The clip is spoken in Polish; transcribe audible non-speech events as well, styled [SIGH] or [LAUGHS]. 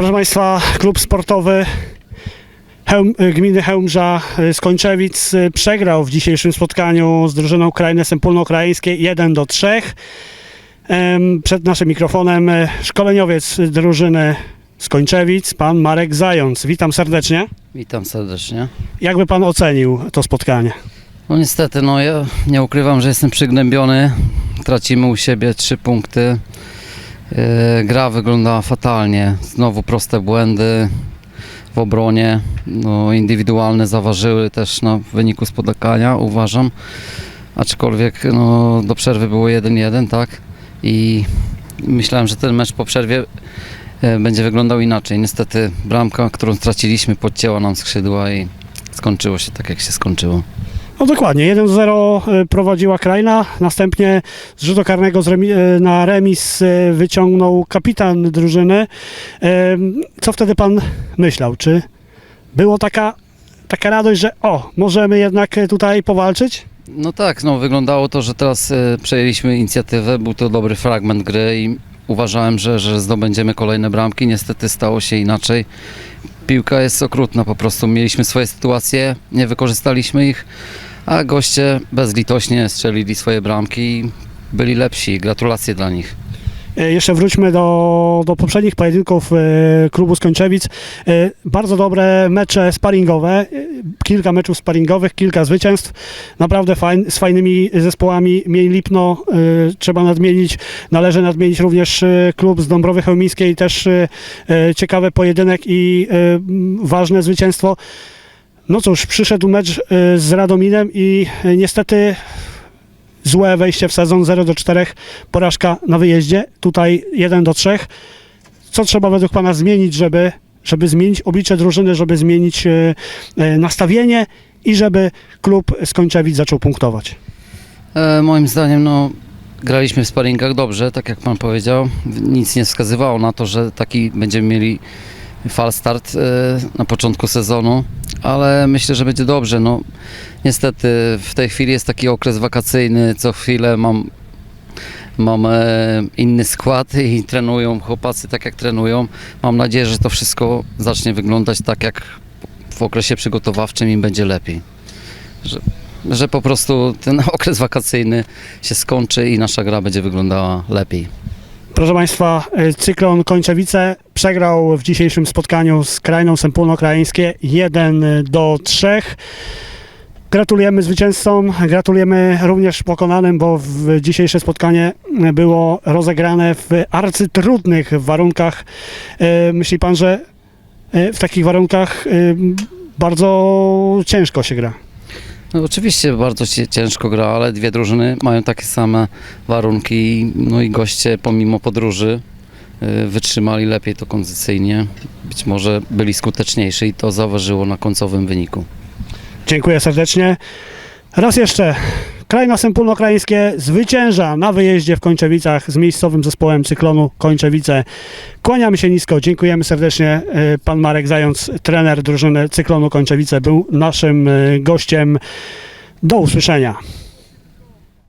Proszę Państwa, klub sportowy Hełm, gminy Hełmża y, z Kończewic y, przegrał w dzisiejszym spotkaniu z drużyną Krajnesem Pólnokraińskiej 1 do 3. Em, Przed naszym mikrofonem y, szkoleniowiec drużyny z Kończewic, pan Marek Zając. Witam serdecznie. Witam serdecznie. Jakby pan ocenił to spotkanie? No niestety, no ja nie ukrywam, że jestem przygnębiony. Tracimy u siebie trzy punkty. Yy, gra wyglądała fatalnie. Znowu proste błędy w obronie. No, indywidualne zaważyły też na wyniku spotkania, uważam. Aczkolwiek no, do przerwy było 1-1, tak? I myślałem, że ten mecz po przerwie e, będzie wyglądał inaczej. Niestety bramka, którą straciliśmy, podcięła nam skrzydła i skończyło się tak, jak się skończyło. No dokładnie, 1-0 y, prowadziła Krajna, następnie z rzutu karnego z y, na remis y, wyciągnął kapitan drużyny. Co wtedy pan myślał? Czy było taka, taka radość, że o, możemy jednak tutaj powalczyć? No tak, no wyglądało to, że teraz e, przejęliśmy inicjatywę, był to dobry fragment gry i uważałem, że, że zdobędziemy kolejne bramki. Niestety stało się inaczej. Piłka jest okrutna po prostu. Mieliśmy swoje sytuacje, nie wykorzystaliśmy ich, a goście bezlitośnie strzelili swoje bramki i byli lepsi. Gratulacje dla nich. E, Jeszcze wróćmy do, do poprzednich pojedynków e, klubu z Kończewic. E, Bardzo dobre mecze sparingowe, kilka meczów sparingowych, kilka zwycięstw. Naprawdę fajn, z fajnymi zespołami. Mieli Lipno, trzeba nadmienić. Należy nadmienić również klub z Dąbrowy Chełmińskiej, też ciekawy pojedynek i ważne zwycięstwo. No cóż, przyszedł mecz e, z Radominem i e, niestety złe wejście w sezon 0 do 4, porażka na wyjeździe, tutaj 1 do 3. Co trzeba według Pana zmienić, żeby, żeby zmienić oblicze drużyny, żeby zmienić e, nastawienie i żeby klub z zaczął punktować? E, moim zdaniem, no, graliśmy w sparingach dobrze, tak jak pan powiedział. Nic nie wskazywało na to, że taki będziemy mieli fal start e, na początku sezonu, ale myślę, że będzie dobrze. No, niestety w tej chwili jest taki okres wakacyjny, co chwilę mam, mam e, inny skład [LAUGHS] i trenują chłopacy tak jak trenują. Mam nadzieję, że to wszystko zacznie wyglądać tak jak w okresie przygotowawczym i będzie lepiej. Że, że po prostu ten [LAUGHS] okres wakacyjny się skończy i nasza gra będzie wyglądała lepiej. Proszę Państwa, e, cyklon Kończewice przegrał w dzisiejszym spotkaniu z Krajną Sempólno-Krajeńskie 1 do 3. Gratulujemy zwycięzcom, gratulujemy również pokonanym, bo dzisiejsze spotkanie było rozegrane w arcytrudnych warunkach. E, Myśli Pan, że e, w takich warunkach e, bardzo ciężko się gra? No, oczywiście bardzo się ciężko gra, ale dwie drużyny mają takie same warunki. No i goście pomimo podróży wytrzymali lepiej to kondycyjnie. Być może byli skuteczniejsi i to zauważyło na końcowym wyniku. Dziękuję serdecznie. Raz jeszcze. Krajna Sempólno-Krajeńskie zwycięża na wyjeździe w Kończewicach z miejscowym zespołem cyklonu Kończewice. Kłaniamy się nisko, dziękujemy serdecznie. E, Pan Marek Zając, trener drużyny cyklonu Kończewice, był naszym e, gościem. Do usłyszenia.